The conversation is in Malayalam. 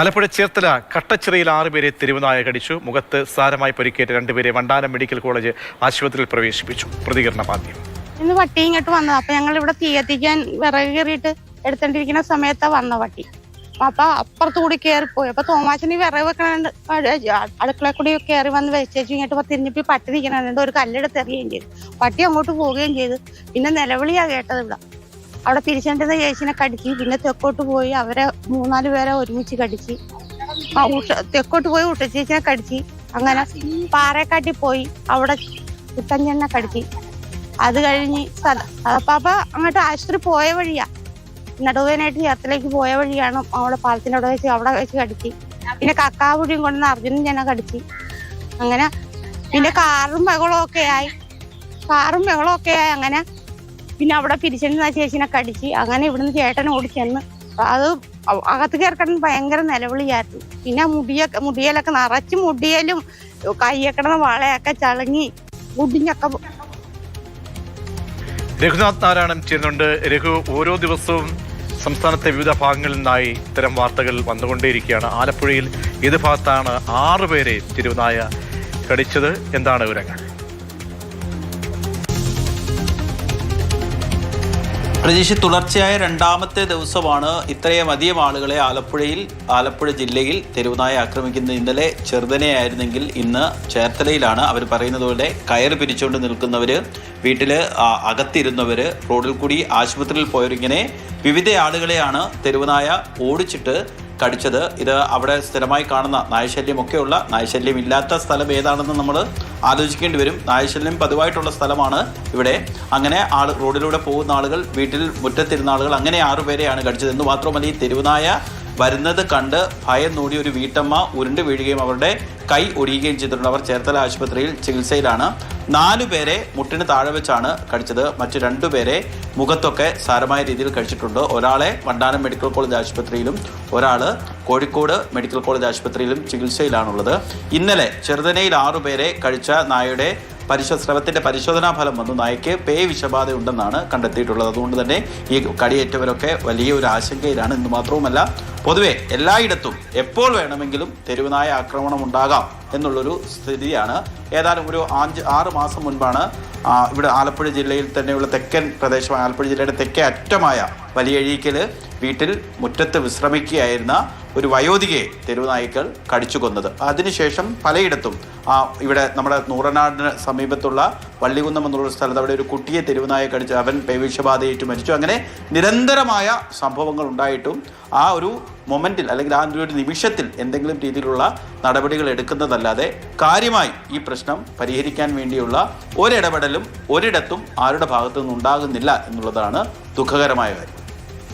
ആലപ്പുഴ ചേർത്തല കട്ടച്ചിറയിൽ ആറുപേരെ തെരുവുനായ കടിച്ചു മുഖത്ത് സാരമായി പരിക്കേറ്റ രണ്ടുപേരെ വണ്ടാനം മെഡിക്കൽ കോളേജ് ആശുപത്രിയിൽ പ്രവേശിപ്പിച്ചു. പ്രതികരണ മാധ്യമം. ഇന്ന് പട്ടി ഇങ്ങോട്ട് വന്നത്. അപ്പൊ ഞങ്ങൾ ഇവിടെ തീ എത്തിക്കാൻ വിറക് കയറിയിട്ട് എടുത്തോണ്ടിരിക്കുന്ന സമയത്താ വന്ന പട്ടി അപ്പൊ അപ്പുറത്ത് കൂടി കയറിപ്പോയി അപ്പൊ തോമാച്ചന് ഈ വിറക് വെക്കണ അടുക്കള കൂടി കയറി വന്ന് വെച്ചേച്ചു ഇങ്ങോട്ട് ഇപ്പൊ തിരിഞ്ഞിപ്പോ പട്ടി നിൽക്കണുണ്ട് ഒരു കല്ലെടുത്ത് എറിയുകയും ചെയ്തു. പട്ടി അങ്ങോട്ട് പോവുകയും ചെയ്തു. പിന്നെ നിലവിളിയാ കേട്ടത് ഇവിടെ. അവിടെ തിരിച്ചേണ്ടുന്ന ചേച്ചിനെ കടിച്ച് പിന്നെ തെക്കോട്ട് പോയി അവരെ മൂന്നാൽ പേരെ ഒരുമിച്ച് കടിച്ച് ആ ഉഷ തെക്കോട്ട് പോയി ഉഷച്ചേച്ചിനെ കടിച്ച് അങ്ങനെ പാറേക്കാട്ടി പോയി അവിടെ കുട്ടഞ്ചെണ്ണ കടിച്ച് അത് കഴിഞ്ഞ് സ്ഥലം അപ്പാപ്പ അങ്ങോട്ട് ആശുപത്രി പോയ വഴിയാ. നടുവേനായിട്ട് ചേർത്തലേക്ക് പോയ വഴിയാണ് അവിടെ പാലത്തിനോട് വെച്ച് അവിടെ വെച്ച് കടിച്ച് പിന്നെ കക്കാവുടിയും കൊണ്ടുവന്ന് അർജുനും ജന കടിച്ച് അങ്ങനെ പിന്നെ കാറും ബഹളവും ഒക്കെ ആയി. കാറും ബഹളവും ഒക്കെ ആയി. അങ്ങനെ പിന്നെ അവിടെ പിരിച്ചെന്ന് ചേച്ചിനെ കടിച്ച് അങ്ങനെ ഇവിടുന്ന് ചേട്ടൻ ഓടിച്ചെന്ന് അത് അകത്ത് കയറക്കണം ഭയങ്കര നിലവിളിയായിരുന്നു. പിന്നെ മുടിയൊക്കെ മുടിയലൊക്കെ നിറച്ച് മുടിയലും കയ്യൊക്കെ കിടന്ന വളയൊക്കെ ചളങ്ങി മുടിഞ്ഞൊക്കെ രഘുനാഥ് നാരായണൻ ചെയ്യുന്നുണ്ട്. രഘു ഓരോ ദിവസവും സംസ്ഥാനത്തെ വിവിധ ഭാഗങ്ങളിൽ നിന്നായി ഇത്തരം വാർത്തകൾ വന്നുകൊണ്ടേയിരിക്കുകയാണ്. ആലപ്പുഴയിൽ ഏത് ഭാഗത്താണ് ആറുപേരെ തിരുവനായ കടിച്ചത്? എന്താണ് വിവരങ്ങൾ? പ്രതീക്ഷ തുടർച്ചയായ രണ്ടാമത്തെ ദിവസമാണ് ഇത്രയും അധികം ആളുകളെ ആലപ്പുഴയിൽ ആലപ്പുഴ ജില്ലയിൽ തെരുവുനായ ആക്രമിക്കുന്ന ഇന്നലെ ചെറുതനെയായിരുന്നെങ്കിൽ ഇന്ന് ചേർത്തലയിലാണ് അവർ പറയുന്നത് പോലെ കയർ പിരിച്ചുകൊണ്ട് നിൽക്കുന്നവർ വീട്ടിൽ അകത്തിരുന്നവർ റോഡിൽ കൂടി ആശുപത്രിയിൽ പോയവരിങ്ങനെ വിവിധ ആളുകളെയാണ് തെരുവുനായ ഓടിച്ചിട്ട് കടിച്ചത്. ഇത് അവിടെ സ്ഥിരമായി കാണുന്ന നായശല്യമൊക്കെയുള്ള നായശല്യം ഇല്ലാത്ത സ്ഥലം ഏതാണെന്ന് നമ്മൾ ആലോചിക്കേണ്ടി വരും. നായശല്യം പതിവായിട്ടുള്ള സ്ഥലമാണ് ഇവിടെ. അങ്ങനെ ആൾ റോഡിലൂടെ പോകുന്ന ആളുകൾ വീട്ടിൽ മുറ്റത്തിരുന്ന ആളുകൾ അങ്ങനെ ആറുപേരെയാണ് കടിച്ചത്. എന്ന് മാത്രമല്ല ഈ തെരുവുനായ വരുന്നത് കണ്ട് ഭയം നൂടി ഒരു വീട്ടമ്മ ഉരുണ്ട് വീഴുകയും അവരുടെ കൈ ഒടിയുകയും ചെയ്തിട്ടുണ്ട്. അവർ ചേർത്തല ആശുപത്രിയിൽ ചികിത്സയിലാണ്. നാലു പേരെ മുട്ടിന് താഴെ വെച്ചാണ് കടിച്ചത്. മറ്റു രണ്ടു പേരെ മുഖത്തൊക്കെ സാരമായ രീതിയിൽ കഴിച്ചിട്ടുണ്ട്. ഒരാളെ വണ്ടാനം മെഡിക്കൽ കോളേജ് ആശുപത്രിയിലും ഒരാൾ കോഴിക്കോട് മെഡിക്കൽ കോളേജ് ആശുപത്രിയിലും ചികിത്സയിലാണുള്ളത്. ഇന്നലെ ചെറുതനയിൽ ആറുപേരെ കഴിച്ച നായയുടെ പരിശോ സ്രവത്തിന്റെ പരിശോധനാ ഫലം വന്നു. നായയ്ക്ക് പേ വിഷബാധ ഉണ്ടെന്നാണ് കണ്ടെത്തിയിട്ടുള്ളത്. അതുകൊണ്ട് തന്നെ ഈ കടിയേറ്റവരൊക്കെ വലിയ ഒരു ആശങ്കയിലാണ്. എന്ന് മാത്രവുമല്ല പൊതുവെ എല്ലായിടത്തും എപ്പോൾ വേണമെങ്കിലും തെരുവുനായ ആക്രമണം ഉണ്ടാകാം എന്നുള്ളൊരു സ്ഥിതിയാണ്. ഏതാനും ഒരു അഞ്ച് ആറ് മാസം മുൻപാണ് ഇവിടെ ആലപ്പുഴ ജില്ലയിൽ തന്നെയുള്ള തെക്കൻ പ്രദേശമായ ആലപ്പുഴ ജില്ലയുടെ തെക്കേ അറ്റമായ വലിയഴീക്കൽ വീട്ടിൽ മുറ്റത്ത് വിശ്രമിക്കുകയായിരുന്ന ഒരു വയോധികയെ തെരുവുനായ്ക്കൾ കടിച്ചു കൊന്നത് അതിനുശേഷം പലയിടത്തും ഇവിടെ നമ്മുടെ നൂറനാടിന് സമീപത്തുള്ള വള്ളികുന്നം എന്നുള്ള സ്ഥലത്ത് അവിടെ ഒരു കുട്ടിയെ തെരുവുനായ കടിച്ചു അവൻ പേവിഷബാധയേറ്റ് മരിച്ചു. അങ്ങനെ നിരന്തരമായ സംഭവങ്ങൾ ഉണ്ടായിട്ടും ആ ഒരു മൊമെന്റിൽ അല്ലെങ്കിൽ ആ ഒരു നിമിഷത്തിൽ എന്തെങ്കിലും രീതിയിലുള്ള നടപടികൾ എടുക്കുന്നതല്ലാതെ കാര്യമായി ഈ പ്രശ്നം പരിഹരിക്കാൻ വേണ്ടിയുള്ള ഒരിടപെടലും ഒരിടത്തും ആരുടെ ഭാഗത്തു നിന്നും ഉണ്ടാകുന്നില്ല എന്നുള്ളതാണ് ദുഃഖകരമായ കാര്യം.